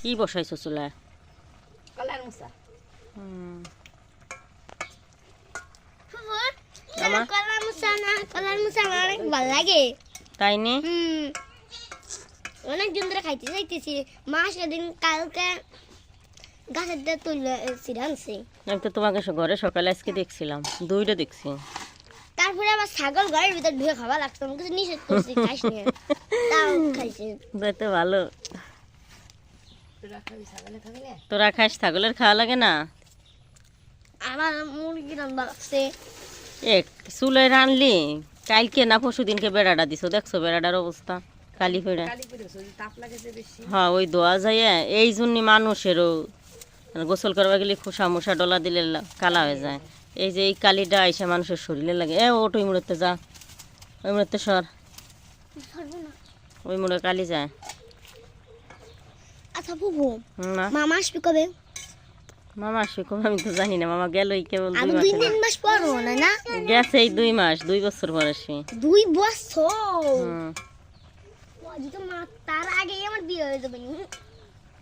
কি বসাইছো চুলায় কলার মুসা আমার কলার মুসা না কলার মুসা আমার অনেক ভালো লাগে। তাই নি? অনেক দিন ধরে খাইতে চাইতেছি মা সেদিন কালকে গাছের দিয়ে তুলে ছিঁড়ে আমি তো তোমাকে ঘরে সকালে আজকে দেখছিলাম দুইটা দেখছি। তারপরে আবার ছাগল ঘরের ভিতর ঢুকে খাওয়া লাগতো নিষেধ করছি খাইস নিয়ে তাও খাইছে। ভালো। তোরা খাস ছাগলের খাওয়া লাগে না? আমার মুরগি রান্না লাগছে এ চুলে রানলি? কালকে না পরশু দিনকে বেড়াটা দিছো? দেখছ বেড়াটার অবস্থা? কালি ফেড়া। হ্যাঁ ওই দোয়া যায় এই জন্য মানুষেরও গোসল করবা গেলে খোসা মোসা ডলা দিলে কালা হয়ে যায়। এই যে এই কালিটা আইসা মানুষের শরীরে লাগে। এ ওট ওই মুড়তে যা। ওই মুড়তে সর। ওই মুড়ে কালি যায়। আচ্ছা বুবু মামা আসবে কবে? মামা আসবে কবে? আমি তো জানি না মামা গেলই কেবল আমি দুই তিন মাস পর না না? গেছে এই দুই মাস দুই বছর পর দুই বছর? তার আগেই আমার বিয়ে হয়ে যাবে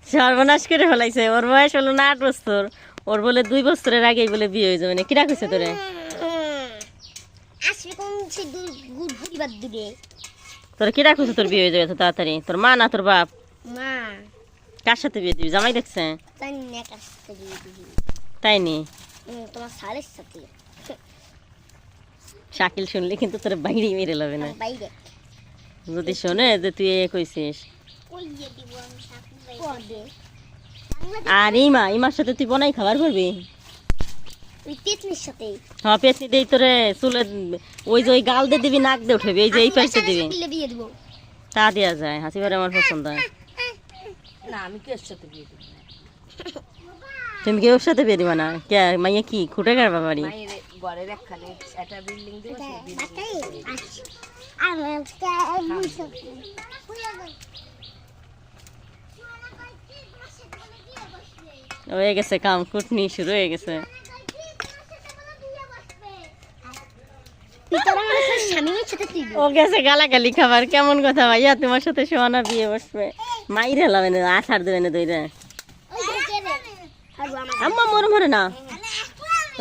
সর্বনাশ করে ফেলাইছে ওর বয়স হলো না আট বছর। ওর বলে দুই বছরের আগেই বলে বিয়ে হয়ে যাবে না কিরা কইছে তোরে? আসবে কোন সে দুই গুড় ভরিবার দিবে তোর কিরা কইছে তোর বিয়ে হয়ে যাবে এত তাড়াতাড়ি? তোর মা না তোর বাপ? মা। কার সাথে বিয়ে দিবি? জামাই দেখছে? তাই নি? তোমার সালের সাথে। শাকিল শুনলে কিন্তু তোর বাইরে মেরে লবে না। যদি শোনে যে তুই এ কইছিস। আর ইমা ইমার সাথে তুই বনাই খাবার করবি? হ্যাঁ পেছনি দেই তোরে চুলে ওই যে ওই গাল দিয়ে দিবি নাক দিয়ে উঠবি এই যে এই পাশে দিবি। তা দেওয়া যায় হাসি ভারে আমার পছন্দ হয়। না আমি কি ওর সাথে বিয়ে দেবো না। তুমি কি ওর সাথে বিয়ে দিবা না? কে মাইয়া কি? খুঁটে গার বাবারি মায়ের ঘরের একখানে একটা বিল্ডিং দিব সেই বিল্ডিং আমি আজকে বুঝছ হয়ে। গেছে কাম কুটনি শুরু হয়ে গেছে। ও গেছে গালাগালি খাবার। কেমন কথা ভাইয়া? তোমার সাথে সোহানা বিয়ে বসবে। মাইরে লাবে না আছাড় দেবে না দইরা। আম্মা মর মরে না?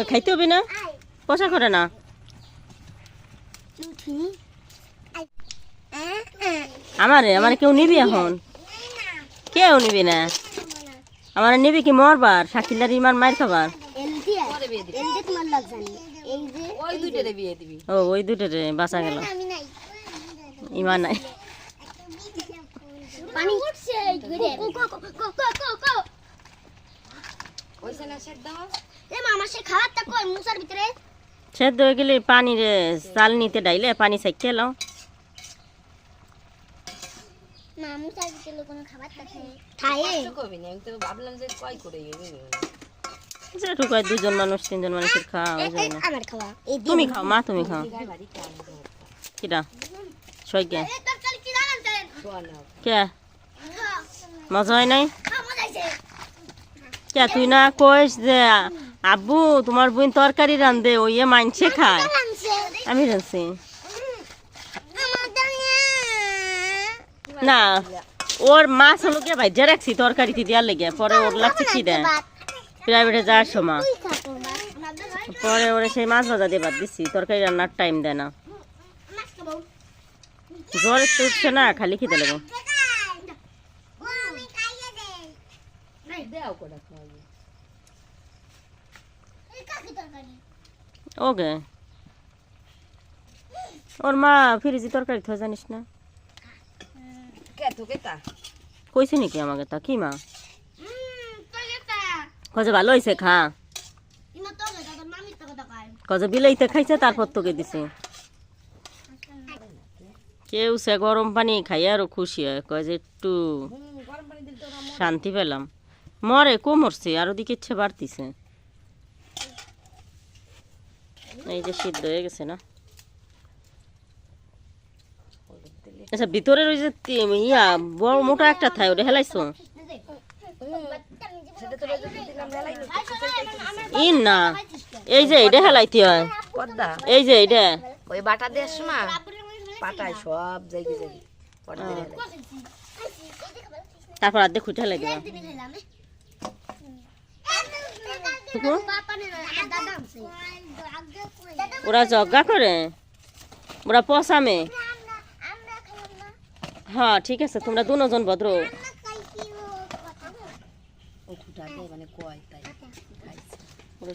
খাইতে হবে না? পয়সা করে না? আমারে, আমার কেউ নিবি এখন? কেউ নিবি না? আমার নিবি কি মরবার? শাকিলার ইমার মায়ের খাবার? ও, ওই দুটো রে বাঁচা গেল। আমি নাই। পানি উঠছে কো কো কো কো কো কো কো ওইসে না সেদ্ধ এ মামা সে খাবারটা কই? মুসার ভিতরে? সেদ্ধ হয়ে গেলে পানি রে চাল নিতে ডাইলে পানি সাইকে লাও। কোনো খায় না। তো ভাবলাম যে করে দুজন মানুষ তিনজন মানুষের খাওয়া আমার খাওয়া। তুমি খাও মা তুমি খাও। কিটা কে? মজা হয় নাই? মজা আছে কে তুই না কইস যে আব্বু তোমার বোন তরকারি রান্ধে ওই এ মানছে খায়। আমি রাঁধছি। না ওর মাছ হলো গিয়ে ভাই রাখছি তরকারিতে দেওয়ার লেগে পরে ওর লাগছে কি দেয় প্রাইভেটে যাওয়ার সময়। পরে ওরে সেই মাছ ভাজা দিয়ে বাদ দিচ্ছি তরকারি রান্নার টাইম দেয় না। জ্বর একটু উঠছে না খালি খেতে লাগো আমি খাইয়ে দেই দেও খাওয়াবি ওকে ওর মা ফ্রিজি তরকারি থা জানিস না তা কইছে নাকি আমাকে তা কি মা হুম কজে ভালো হয়েছে খা তো তো কজে বিলাইতে খাইছে তারপর তোকে দিছে কেউ সে গরম পানি খাই আরও খুশি হয় কয় যে একটু হুম গরম পানি দিলে তো শান্তি পেলাম মরে কো মরছে আর ওদিকে ইচ্ছে বাড়তিছে। এই যে সিদ্ধ হয়ে গেছে না? আচ্ছা ভিতরের ওই যে ইয়া বড় মোটা একটা থাই ওটা হেলাইছো? ইন না এই যে এটা হেলাইতে হয়। এই যে এটা ওই বাটা দেওয়ার সময় পাটায় সব জায়গা যাবি তারপর আর্ধেক খুঁটে একদিনই খেলাম এ। টুকু পাপা নে না, আমার দাদা আনছে। দাদা ওরা জগা করে? ওরা পসামে হ্যাঁ ঠিক আছে তোমরা দুজন ভদ্র।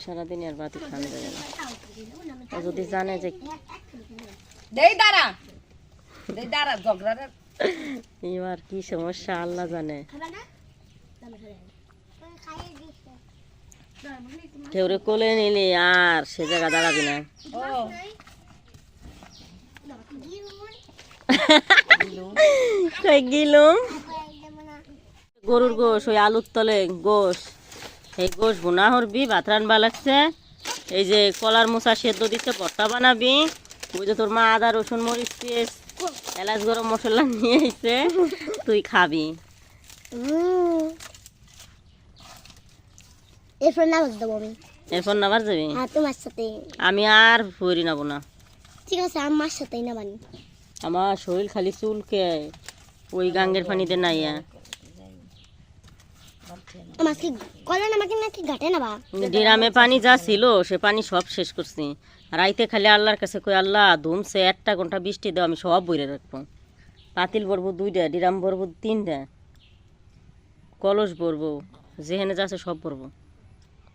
সারাদিন আর বাতি খান যায় না। ও যদি জানে যে দেই দাঁড়া। দেই দাঁড়া ঝগড়া এবার কি সমস্যা আল্লাহ জানে। খাবা না? কোলে নিলি, আর সে জায়গা দাঁড়াবি না। গরুর গোশ, ওই আলুর তলে গোশ। এই গোশ বোনা হরবি ভাত রানবা লাগছে। এই যে কলার মোচা সেদ্ধ দিচ্ছে ভর্তা বানাবি। ওই যে তোর মা আদা, রসুন, মরিচ পেস্ট এলাচ, গরম মশলা নিয়ে তুই খাবি। এরপর না বুঝতে আমি। এরপর নাবার যাবি হ্যাঁ তোমার সাথে আমি আর ফুরি নেব না। ঠিক আছে আমার সাথেই না বানি আমার শরীর খালি চুলকে ওই গাঙ্গের পানিতে নাইয়া। আমার কি কলেন আমাকে নাকি ঘাটে না বা ড্রামে পানি যা ছিল সে পানি সব শেষ করছি। রাইতে খালি আল্লাহর কাছে কই আল্লাহ ধুমছে একটা ঘণ্টা বৃষ্টি দাও আমি সব বইরে রাখব। পাতিল ভরবো দুইটা ডিরাম ভরবো তিনটা কলস ভরবো যেখানে যাচ্ছে সব ভরবো।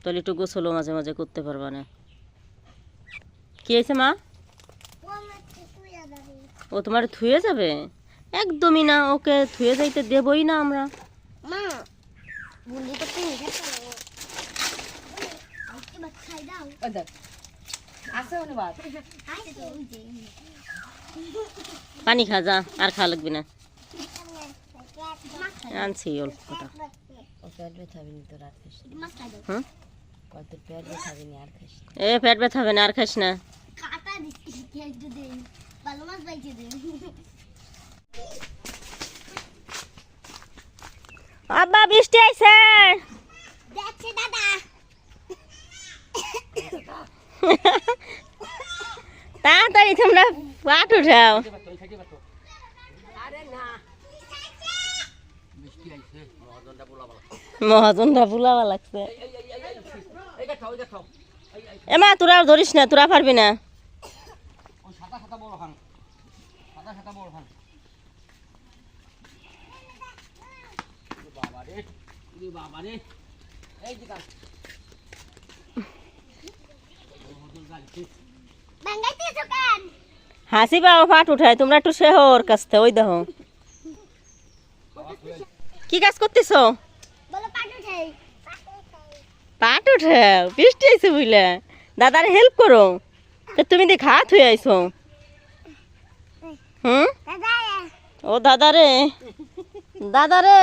তাহলে একটু গোসলও মাঝে মাঝে করতে পারবা না। কি হয়েছে মা? ও তোমার থুয়ে যাবে? একদমই না ওকে থুয়ে যাইতে দেবই না আমরা। আছে পানি খা যা আর খাওয়া লাগবে না। আনছি অল্প কটা ও পেট ব্যথাবি নি তোর আর খাইস না। মাছ খাই দাও হুম? এ পেট ব্যথা হবে না আর খাইস না। আব্বা বৃষ্টি আইছে। দেখছে দাদা। তাড়াতাড়ি তোমরা পাট উঠাও। মহাজনটা বুলাবা লাগছে। এমা তোরা ধরিস না তোরা পারবি না। হাসি পাও পাট উঠায় তোমরা একটু শেহর কাছতে ওই দেখো। কি কাজ করতেছ? পাট উঠাও বৃষ্টি আইছে বুঝলে দাদার হেল্প করো। তুমি দেখ হাত হয়ে আইসো হুম? ও দাদা রে দাদা রে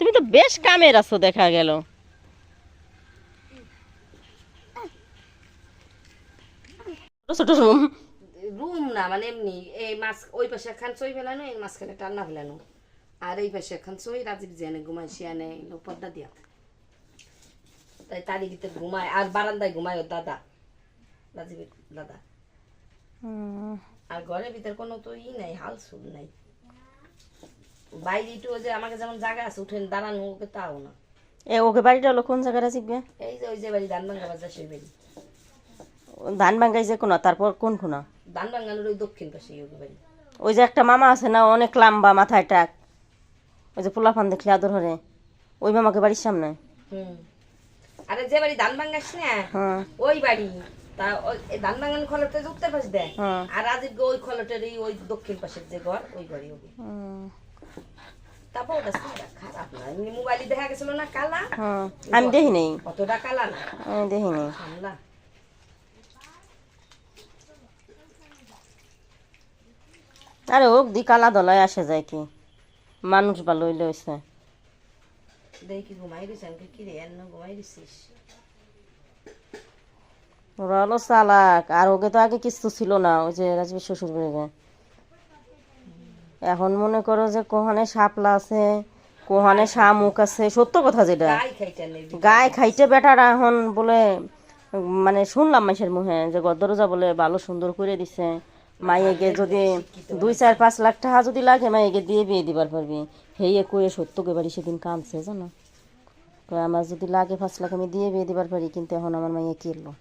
তুমি তো বেশ কামের আছো, দেখা গেল। ছোট না মানে এমনি এই মাছ ওই পাশে একখান চই ফেলানো এই মাঝখানে টান্না ফেলানো। আর এই পাশে একখান চই রাজীব জেনে ঘুমায় শিয়ানে পর্দা দিয়া। তাই তারই ভিতরে ঘুমায় আর বারান্দায় ঘুমায় ওর দাদা রাজীবের দাদা। আর ঘরের ভিতর কোনো তো ই নাই হাল সুল নাই। বাইরে একটু যে আমাকে যেমন জায়গা আছে উঠেন দাঁড়ানো ওকে তাও না। এ ওকে বাড়িটা হলো কোন জায়গাটা শিখবে এই যে ওই যে বাড়ি ধান ভাঙ্গা বাজার সেই বাড়ি। ধান ভাঙ্গাইছে কোনা তারপর কোন কোনা? ধান ভাঙ্গানোর ওই দক্ষিণ পাশে ওই বাড়ি। ওই যে একটা মামা আছে না অনেক লম্বা মাথায় টাক। ওই যে পোলাপান দেখলে আদর হরে। ওই মামাকে বাড়ির সামনে। হুম। আরে যে বাড়ি ধান ভাঙ্গাস না হ্যাঁ। ওই বাড়ি। তা ধান ভাঙানো খলটা যে উত্তর পাশে দেয় হ্যাঁ। আর রাজীব ওই খলটেরই ওই দক্ষিণ পাশের যে ঘর ওই ঘরই ওই তারপর ওটা খারাপ না। মোবাইলে দেখা গেছিল না কালা? আমি দেখি নেই। অতটা কালা না। আমি দেখি নেই। আরে হোক দি কালা দলায় আসে যায় কি? মানুষ ভালো হইলে হয়েছে দেখি ঘুমাই দিস আমি কি রে? এন্ন ঘুমাই দিছিস? ওরা হলো চালাক। আর ওকে তো আগে কিছু ছিল না ওই যে রাজবীর শ্বশুর বাড়িতে এখন মনে করো যে কোহানে শাপলা আছে কোহানে শামুক আছে সত্য কথা যেটা। গায়ে খাইতে বেটারা এখন বলে মানে শুনলাম মানুষের মুখে যে গদরজা বলে ভালো সুন্দর করে দিছে। মাইয়েকে যদি দুই চার পাঁচ লাখ টাকা যদি লাগে মায়েকে দিয়ে বিয়ে দিবার পারবি। হেয়ে কয়ে সত্যকে বাড়ি সেদিন কাঁদছে জানো? আমার যদি লাগে পাঁচ লাখ আমি দিয়ে বিয়ে দিবার পারি কিন্তু এখন আমার মাইয়ে কিনলো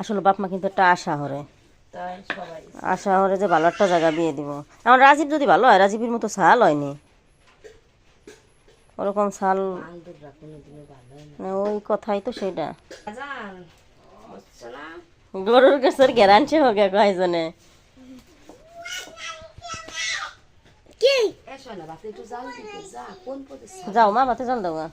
আসলে বাপ মা কিন্তু একটা আশা হরে। আশা হরে যে ভালো একটা জায়গা বিয়ে দিব। আমার রাজীব যদি ভালো হয় রাজীবের মতো সাল হয়নি। ওরকম মানে ওই কথাই তো সেটা। গরুর গাছের গ্যারান্টি হোক কয়জনে না যাও মা ভাতে জল দাও গা।